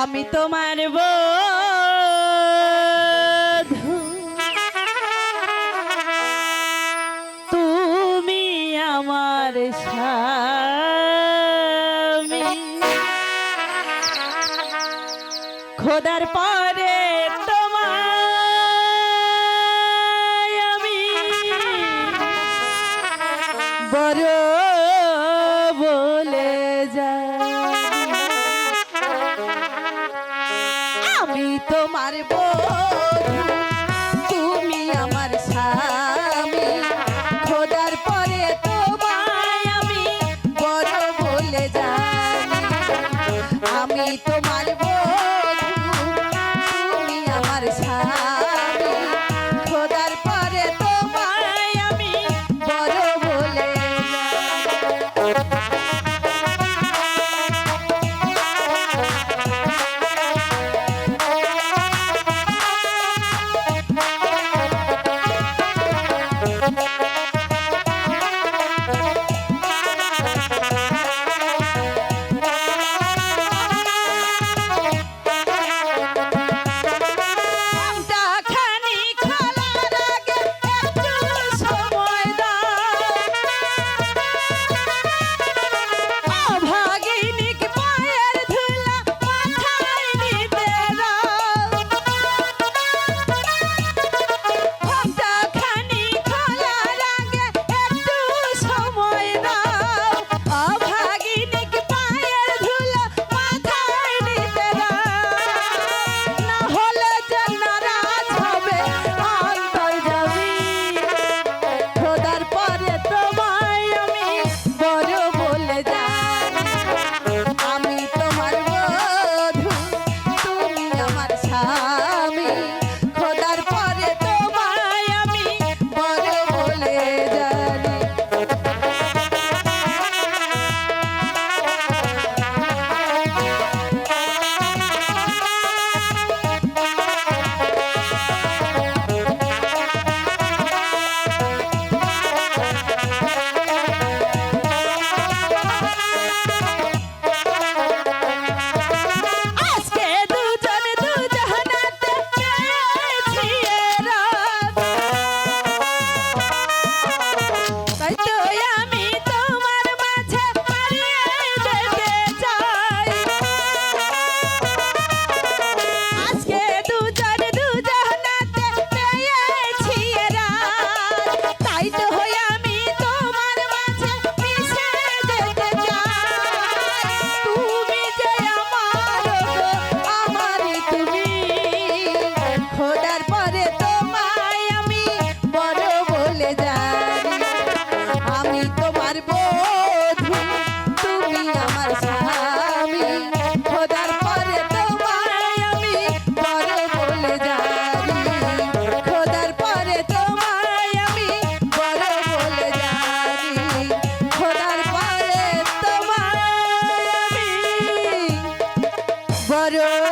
আমি তোমার বধূ। তুমি আমার খোদার পরে তোমায় আমি বড় তোমার বধূ i don't Radio.